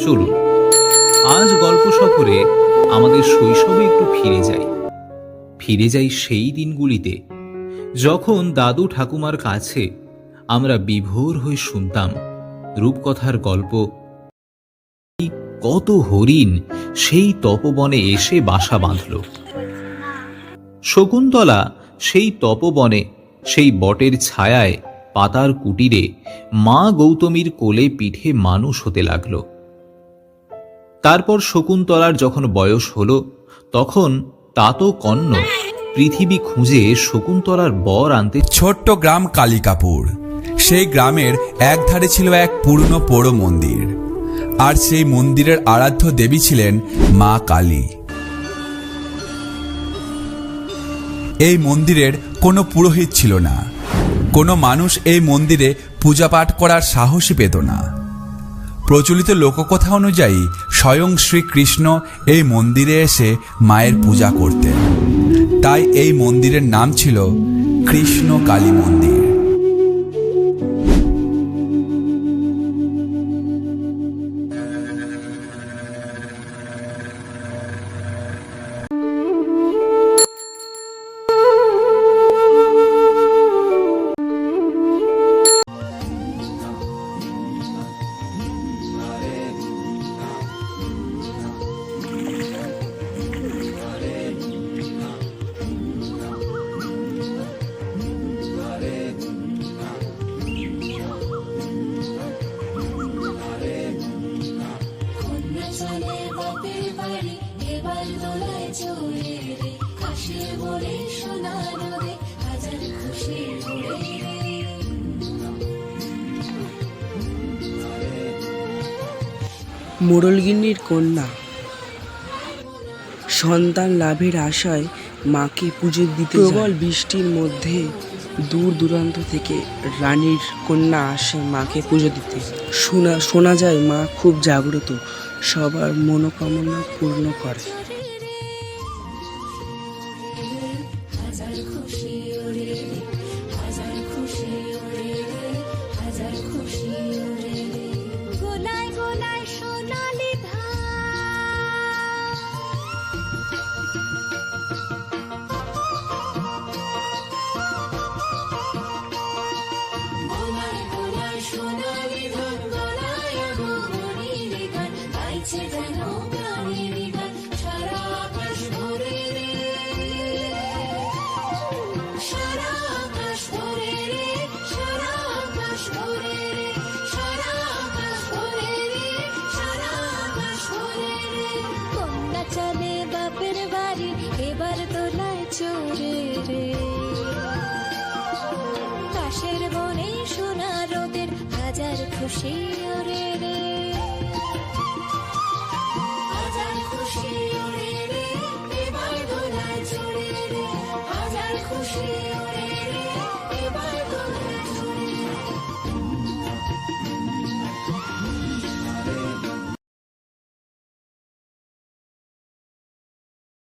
চলুন, আজ গল্প সফরে আমাদের শৈশবে একটু ফিরে যাই। ফিরে যাই সেই দিনগুলিতে, যখন দাদু ঠাকুমার কাছে আমরা বিভোর হয়ে শুনতাম রূপকথার গল্প কত হরিণ সেই তপবনে এসে বাসা বাঁধল। শকুন্তলা সেই তপবনে, সেই বটের ছায়ায় পাতার কুটিরে মা গৌতমীর কোলে পিঠে মানুষ হতে লাগল। তারপর শকুন্তলার যখন বয়স হল, তখন তাতো কন্ন পৃথিবী খুঁজে শকুন্তলার বর আনতে ছোট্ট গ্রাম কালিকাপুর। সেই গ্রামের একধারে ছিল এক পুরনো পোড়ো মন্দির। আর সেই মন্দিরের আরাধ্য দেবী ছিলেন মা কালী। এই মন্দিরের কোনো পুরোহিত ছিল না। কোনো মানুষ এই মন্দিরে পূজা পাঠ করার সাহসই পেত না। প্রচলিত লোককথা অনুযায়ী স্বয়ং শ্রীকৃষ্ণ এই মন্দিরে এসে মায়ের পূজা করতেন। তাই এই মন্দিরের নাম ছিল কৃষ্ণ কালী মন্দির। মোড়লগিন্নির কন্যা। সন্তান লাভের আশায় মাকে পুজো দিতে প্রবল বৃষ্টির মধ্যে দূর দূরান্ত থেকে রানীর কন্যা আসে মাকে পুজো দিতে। শোনা শোনা যায় মা খুব জাগ্রত, সবার মনোকামনা পূর্ণ করে। খুশি। সোনালি ধান গলায় আগমনীর গান গাইছে যেন চলে বাপের বাড়ি এবার তোলায় চোরে রে। খুশি ওরে রে। বাজার খুশি ওরে রে এবার দোলা ঝরে রে এবার